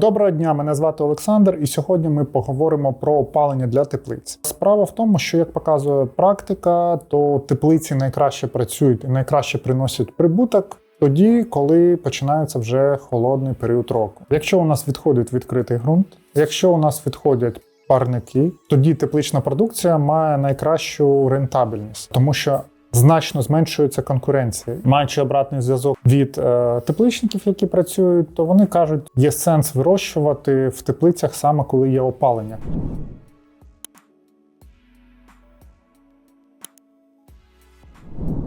Доброго дня, мене звати Олександр, і сьогодні ми поговоримо про опалення для теплиць. Справа в тому, що як показує практика, то теплиці найкраще працюють і найкраще приносять прибуток. Тоді, коли починається вже холодний період року. Якщо у нас відходить відкритий ґрунт, якщо у нас відходять парники, тоді теплична продукція має найкращу рентабельність, тому що значно зменшується конкуренція. Маючи обратний зв'язок від е, тепличників, які працюють, то вони кажуть, є сенс вирощувати в теплицях саме коли є опалення.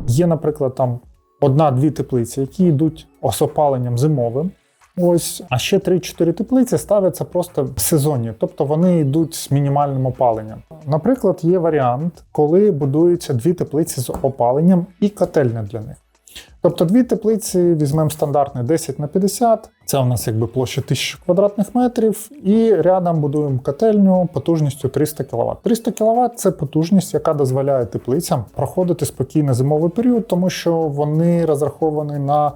Є, наприклад, там одна-дві теплиці, які йдуть з опаленням зимовим. Ось, а ще 3-4 теплиці ставляться просто сезонні, тобто вони йдуть з мінімальним опаленням. Наприклад, є варіант, коли будуються дві теплиці з опаленням і котельня для них. Тобто дві теплиці візьмемо стандартне 10 на 50, це у нас якби площа 1000 квадратних метрів, і рядом будуємо котельню потужністю 300 кВт. 300 кВт це потужність, яка дозволяє теплицям проходити спокійно зимовий період, тому що вони розраховані на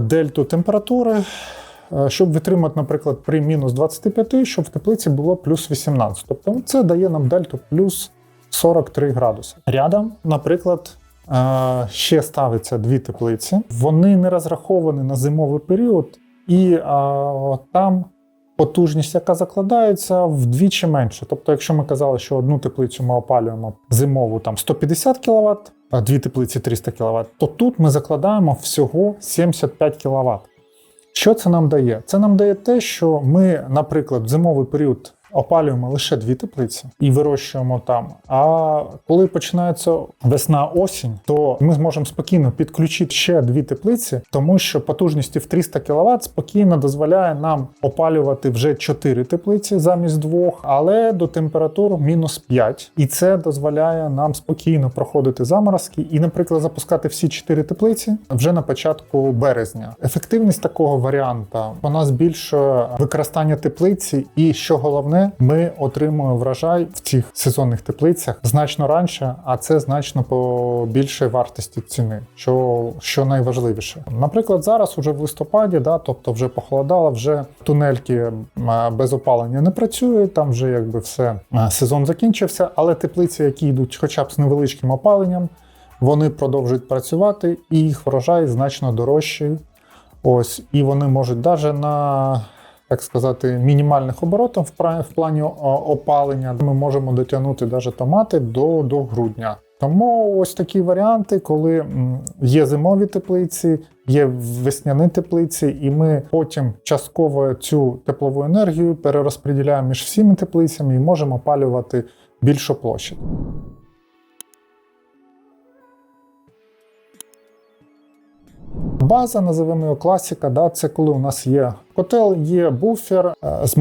дельту температури, е, щоб витримати, наприклад, при мінус 25, щоб в теплиці було плюс 18. Тобто це дає нам дельту плюс 43 градуси. Рядом, наприклад, е, ще ставиться дві теплиці. Вони не розраховані на зимовий період, і е, там потужність, яка закладається, вдвічі менше. Тобто, якщо ми казали, що одну теплицю ми опалюємо зимову там 150 кВт, а дві теплиці 300 кВт, то тут ми закладаємо всього 75 кВт. Що це нам дає? Це нам дає те, що ми, наприклад, в зимовий період опалюємо лише дві теплиці і вирощуємо там. А коли починається весна-осінь, то ми зможемо спокійно підключити ще дві теплиці, тому що потужності в 300 кВт спокійно дозволяє нам опалювати вже 4 теплиці замість двох, але до температур мінус 5. І це дозволяє нам спокійно проходити заморозки і, наприклад, запускати всі 4 теплиці вже на початку березня. Ефективність такого варіанта вона збільшує використання теплиці, і що головне, ми отримуємо врожай в цих сезонних теплицях значно раніше, а це значно по більшій вартості ціни, що, що найважливіше. Наприклад, зараз уже в листопаді, да, тобто вже похолодало, вже тунельки без опалення не працюють, там вже якби все сезон закінчився, але теплиці, які йдуть хоча б з невеличким опаленням, вони продовжують працювати, і їх врожай значно дорожчий. Ось, і вони можуть навіть на так сказати, мінімальних оборотів в плані опалення. Ми можемо дотягнути навіть томати до, до грудня. Тому ось такі варіанти, коли є зимові теплиці, є весняні теплиці, і ми потім частково цю теплову енергію перерозподіляємо між всіми теплицями і можемо опалювати більшу площадь. База, називаємо його класика, да, це коли у нас є котел, є буфер е, з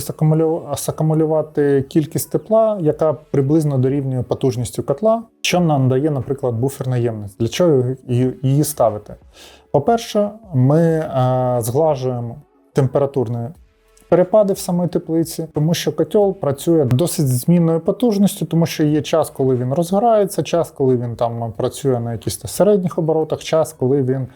сакумулю- сакумулювати кількість тепла, яка приблизно дорівнює потужністю котла, що нам дає, наприклад, буферна ємність. Для чого її- ставити? По-перше, ми е, зглажуємо температурні перепади в самій теплиці, тому що котел працює досить змінною потужністю, тому що є час, коли він розгорається, час, коли він там працює на якихось середніх оборотах, час, коли він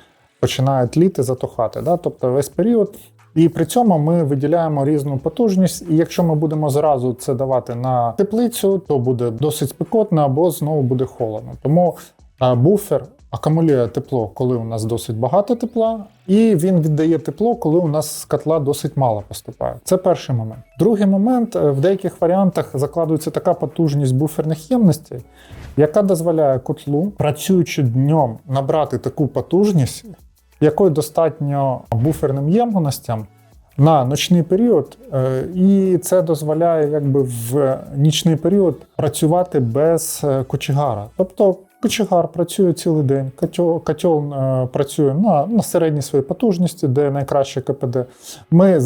починає тліти, затухати. Да? Тобто весь період. І при цьому ми виділяємо різну потужність. І якщо ми будемо зразу це давати на теплицю, то буде досить спекотно або знову буде холодно. Тому е, буфер акумулює тепло, коли у нас досить багато тепла, і він віддає тепло, коли у нас з котла досить мало поступає. Це перший момент. Другий момент е, в деяких варіантах закладується така потужність буферних ємностей, яка дозволяє котлу, працюючи днем, набрати таку потужність, якої достатньо буферним ємностям на ночний період, е, і це дозволяє якби в нічний період працювати без е, кочегара. Тобто кочегар працює цілий день, котел, котел е, працює на, на середній своїй потужності, де найкраще КПД. Ми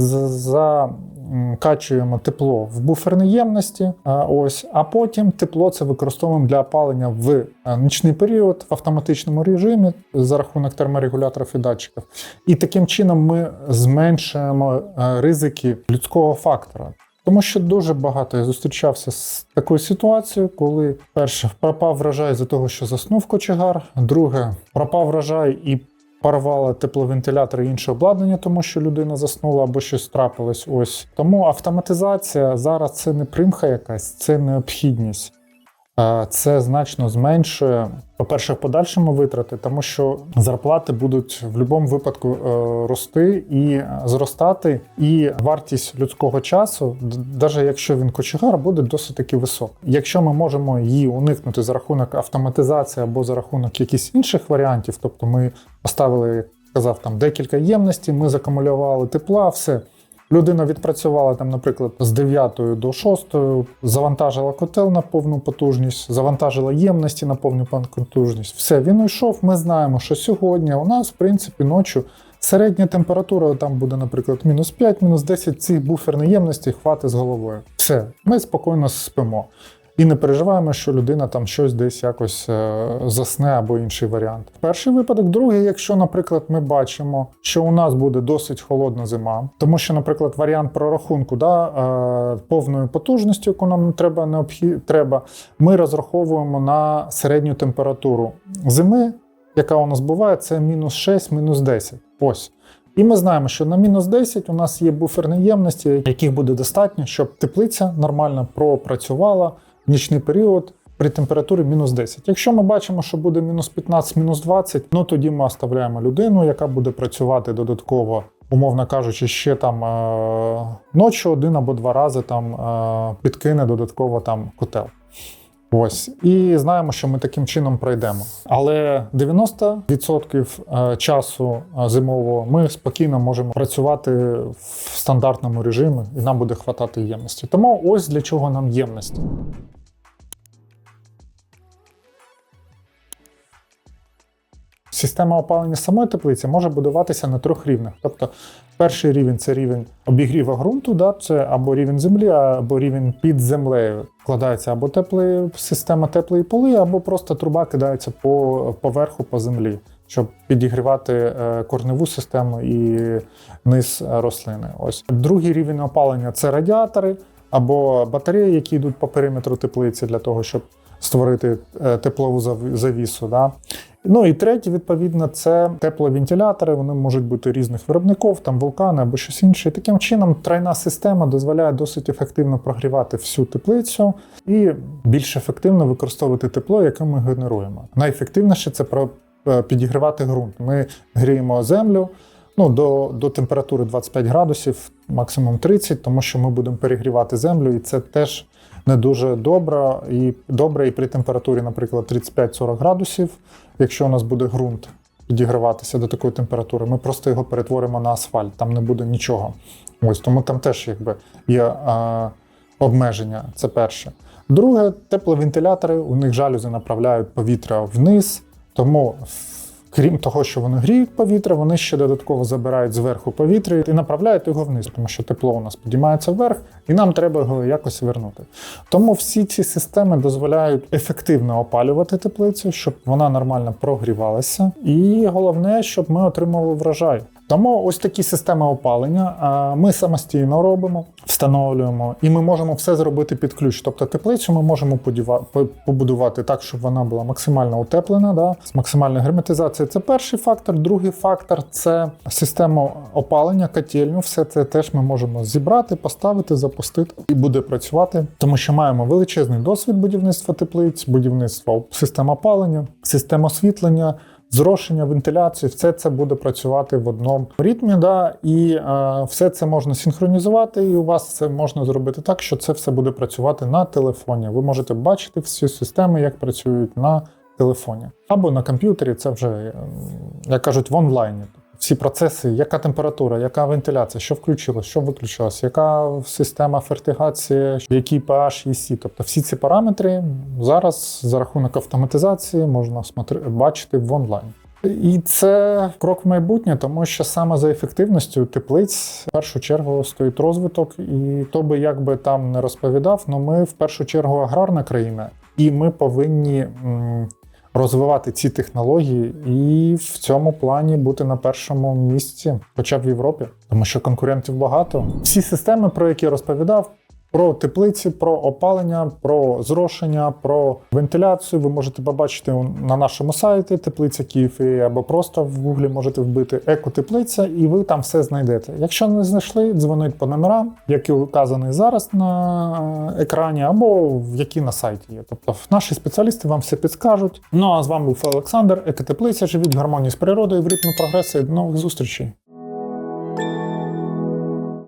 закачуємо тепло в буферні ємності, е, ось, а потім тепло це використовуємо для опалення в е, нічний період в автоматичному режимі за рахунок терморегуляторів і датчиків. І таким чином ми зменшуємо е, ризики людського фактора. Тому що дуже багато я зустрічався з такою ситуацією, коли перше пропав врожай за того, що заснув кочегар, друге пропав врожай і порвала тепловентилятори і інше обладнання, тому що людина заснула або щось трапилось. Ось тому автоматизація зараз це не примха якась, це необхідність. Це значно зменшує, по-перше, в подальшому витрати, тому що зарплати будуть в будь-якому випадку е, рости і зростати, і вартість людського часу, навіть якщо він кочегар, буде досить таки висока. Якщо ми можемо її уникнути за рахунок автоматизації або за рахунок якихось інших варіантів, тобто ми поставили, як казав, там декілька ємностей, ми закумулювали тепла, все. Людина відпрацювала там, наприклад, з 9 до 6, завантажила котел на повну потужність, завантажила ємності на повну потужність. Все, він уйшов. Ми знаємо, що сьогодні у нас, в принципі, ночі середня температура там буде, наприклад, мінус 5, мінус 10 цих буферних ємності хватить з головою. Все, ми спокійно спимо. І не переживаємо, що людина там щось десь якось е, засне або інший варіант. Перший випадок, другий, якщо, наприклад, ми бачимо, що у нас буде досить холодна зима, тому що, наприклад, варіант прорахунку да, е, повною потужністю, яку нам треба необхід, треба, ми розраховуємо на середню температуру зими, яка у нас буває, це мінус 6, мінус 10. Ось. І ми знаємо, що на мінус 10 у нас є буферні ємності, яких буде достатньо, щоб теплиця нормально пропрацювала нічний період при температурі мінус 10. Якщо ми бачимо, що буде мінус 15, мінус 20, ну тоді ми оставляємо людину, яка буде працювати додатково, умовно кажучи, ще там е- ночі один або два рази там е- підкине додатково там котел. Ось і знаємо, що ми таким чином пройдемо. Але 90% часу е, зимового ми спокійно можемо працювати в стандартному режимі, і нам буде хватати ємності. Тому ось для чого нам ємності. Система опалення самої теплиці може будуватися на трьох рівнях. Тобто, перший рівень це рівень обігріву ґрунту, да, це або рівень землі, або рівень під землею. Вкладається або теплий, система теплої поли, або просто труба кидається по поверху по землі, щоб підігрівати е, корневу систему і низ рослини. Ось другий рівень опалення це радіатори або батареї, які йдуть по периметру теплиці для того, щоб створити е, теплову зав- завісу. Да. Ну і третє, відповідно, це тепловентилятори. Вони можуть бути різних виробників, там вулкани або щось інше. І таким чином, тройна система дозволяє досить ефективно прогрівати всю теплицю і більш ефективно використовувати тепло, яке ми генеруємо. Найефективніше це про е, підігрівати ґрунт. Ми гріємо землю. Ну, до, до температури 25 градусів, максимум 30, тому що ми будемо перегрівати землю, і це теж не дуже добре. І добре і при температурі, наприклад, 35-40 градусів. Якщо у нас буде ґрунт підігріватися до такої температури, ми просто його перетворимо на асфальт, там не буде нічого. Ось тому там теж якби є е, обмеження. Це перше. Друге, тепловентилятори, у них жалюзи направляють повітря вниз, тому. Крім того, що вони гріють повітря, вони ще додатково забирають зверху повітря і направляють його вниз, тому що тепло у нас підіймається вверх, і нам треба його якось вернути. Тому всі ці системи дозволяють ефективно опалювати теплицю, щоб вона нормально прогрівалася. І головне, щоб ми отримували врожай. Тому ось такі системи опалення а, ми самостійно робимо, встановлюємо, і ми можемо все зробити під ключ. Тобто теплицю ми можемо побудувати так, щоб вона була максимально утеплена, да, з максимальною герметизацією. Це перший фактор. Другий фактор це система опалення, котельню. Все це теж ми можемо зібрати, поставити, запустити і буде працювати, тому що маємо величезний досвід будівництва теплиць, будівництва систем опалення, систем освітлення. Зрошення, вентиляції, все це буде працювати в одному ритмі, да, і е, все це можна синхронізувати, і у вас це можна зробити так, що це все буде працювати на телефоні. Ви можете бачити всі системи, як працюють на телефоні. Або на комп'ютері, це вже, е, як кажуть, в онлайні. Всі процеси, яка температура, яка вентиляція, що включилось, що виключилось, яка система фертигації, який pH, EC. Тобто всі ці параметри зараз за рахунок автоматизації можна бачити в онлайні. І це крок в майбутнє, тому що саме за ефективністю теплиць в першу чергу стоїть розвиток. І то би як би там не розповідав, але ми в першу чергу аграрна країна, і ми повинні розвивати ці технології і в цьому плані бути на першому місці, хоча б в Європі, тому що конкурентів багато. Всі системи, про які я розповідав, Про теплиці, про опалення, про зрошення, про вентиляцію ви можете побачити на нашому сайті теплиця Київ або просто в гуглі можете вбити екотеплиця, і ви там все знайдете. Якщо не знайшли, дзвоніть по номерам, які указані зараз на е, екрані, або в які на сайті є. Тобто наші спеціалісти вам все підскажуть. Ну а з вами був Олександр, екотеплиця. Живіть в гармонії з природою, в ритмі прогресу. До нових зустрічей.